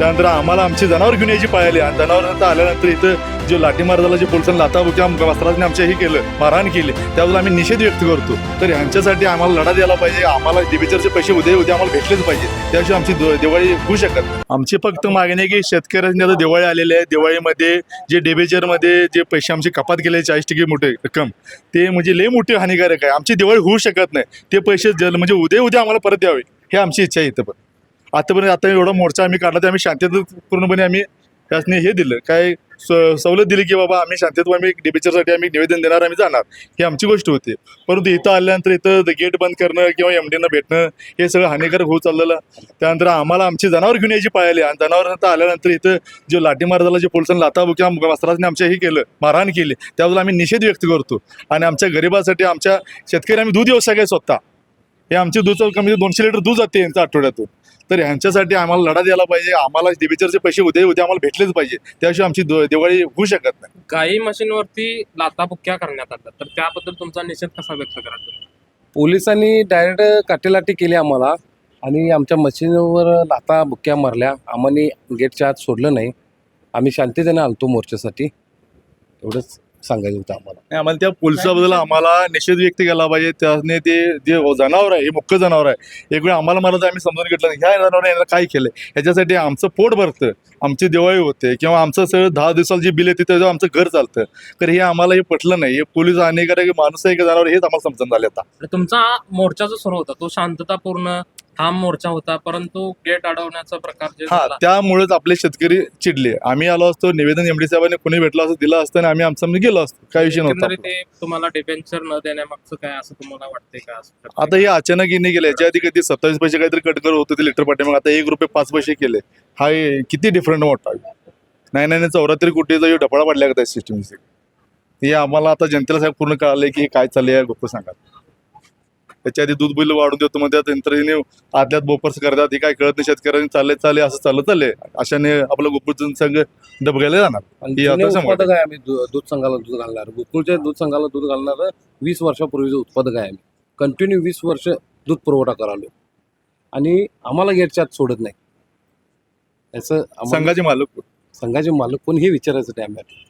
त्यानंतर आम्हाला आमची जनावर घेऊन यायची पाळली आणि जनावर आल्यानंतर इथं जे लाठीमार झाला जे पोलिसांनी लाताबुक्या वस्त्राने आमच्या हे केलं मारहाण केली त्याबद्दल आम्ही निषेध व्यक्त करतो. तर ह्यांच्यासाठी आम्हाला लढा द्यायला पाहिजे. आम्हाला डिबेचरचे पैसे उद्या उद्या आम्हाला भेटलेच पाहिजे. त्याशिवाय आमची दिवाळी होऊ शकत आमची फक्त मागणी आहे की शेतकऱ्यांनी आता दिवाळी आलेली आहे. दिवाळीमध्ये जे डेबेचरमध्ये जे पैसे आमचे कपात केले चाळीस टक्के मोठे रक्कम ते म्हणजे लय मोठे हानिकारक आहे. आमची दिवाळी होऊ शकत नाही. ते पैसे जल म्हणजे उद्या उद्या आम्हाला परत द्यावे. हे आमची इच्छा आहे इथं पण. आतापर्यंत आता एवढा मोर्चा आम्ही काढला तर आम्ही शांततेत पूर्णपणे आम्ही त्यासने हे दिलं. काय स- सवलत दिली की बाबा आम्ही शांततेत आम्ही डिबेचरसाठी आम्ही निवेदन देणार आम्ही जाणार. ही आमची गोष्ट होती. परंतु इथं आल्यानंतर इथं गेट बंद करणं किंवा एम डीनं भेटणं हे सगळं हानिकारक होत चाललेलं. त्यानंतर आम्हाला आमची जनावर घेऊन यायची पाळली आणि जनावर आल्यानंतर इथं जे लाठीमार झाला जे पोलिसांनी किंवा वस्त्राने आमच्या हे केलं मारहाण केली त्याबद्दल आम्ही निषेध व्यक्त करतो. आणि आमच्या गरिबासाठी आमच्या शेतकरी आम्ही दूध व्यवसाय काय स्वतः. हे आमचे दूध कमी दोनशे लिटर दूध जाते यांचं आठवड्यातून. तर ह्यांच्यासाठी आम्हाला लढा द्यायला पाहिजे. आम्हाला डिबेचरचे पैसे उद्या उद्या आम्हाला भेटलेच पाहिजे. त्याशिवाय आमची दो- दिवाळी होऊ शकत नाही. गाई मशीनवरती लाताबुक्क्या करण्यात आल्या. तर त्याबद्दल तुमचा निषेध कसा व्यक्त करा? पोलिसांनी डायरेक्ट काटेलाटी केली आम्हाला आणि आमच्या मशीनवर लाता बुक्क्या मारल्या. आम्हाने गेटच्या आत सोडलं नाही. आम्ही शांततेने आलतो मोर्चासाठी. एवढंच. सांगायचं होतं आम्हाला. आणि आम्हाला त्या पोलिसाबद्दल आम्हाला निषेध व्यक्त केला पाहिजे. त्याने ते जे जनावर आहे हे मुख्य जनावर आहे एक वेळ आम्हाला मला आम्ही समजून घेतलं नाही. ह्या जनावर यांना काय केलं ह्याच्यासाठी आमचं पोट भरतं आमची दिवाळी होते किंवा आमचं सगळं दहा दिवसाला जी बिल येते त्याचं आमचं घर चालतं. तर हे आम्हाला हे पटलं नाही. हे पोलीस हानिकारक माणूस आहे का जनावर हेच आम्हाला समजून झाले आता. आणि तुमचा मोर्चा जो सुरू होता तो शांततापूर्ण ठाम मोर्चा होता परंतु गेट अडवण्याचा प्रकार जे हा झाला. त्यामुळेच आपले शेतकरी चिडले. आम्ही आलो असतो निवेदन एमडी साहेबांनी कोणी भेटलं असं दिलं असतं आणि आम्ही आमचं आम्ही गेलो असतो. काय विषय नव्हता एकंदरीत ते तुम्हाला डिबेंचर न देण्यामागचं काय असं तुम्हाला वाटतंय का? असं? आता हे अचानक येणे गेले याच्या आधी कधी सत्तावीस पैसे काहीतरी कट करत होते ते लिटर पाठी मग आता एक रुपये पाच पैसे केले. हा हे किती डिफरंट मोठा आहे. नाही नाही नाही, चौऱ्याहत्तर कोटीचा ह्यो ढपळा पडल्या का सिस्टम हे आम्हाला आता जनतेला साहेब पूर्ण कळालंय की हे काय चाललंय गोष्ट सांगा. त्याच्या आधी दूध बिल वाढून देतो म्हणतात नंतर हिने आदल्यात बोपर्स करतात हे काय कळत नाही शेतकऱ्यांनी चालले चालले असं चालत चालले. अशाने आपलं गोकुळचं संघ डबगायला जाणार. ही आता उत्पादक आहे. आम्ही दू- दूध संघाला दूध घालणार. गोकुळच्या दूध संघाला दूध घालणार वीस वर्षापूर्वीचं उत्पादक आहे आम्ही. कंटिन्यू वीस वर्ष दूध पुरवठा करालो आणि आम्हाला गेटच्या आत सोडत नाही. याचं आम्हाला संघाचे मालक संघाचे मालक कोण हे विचारायचं टाइम आहे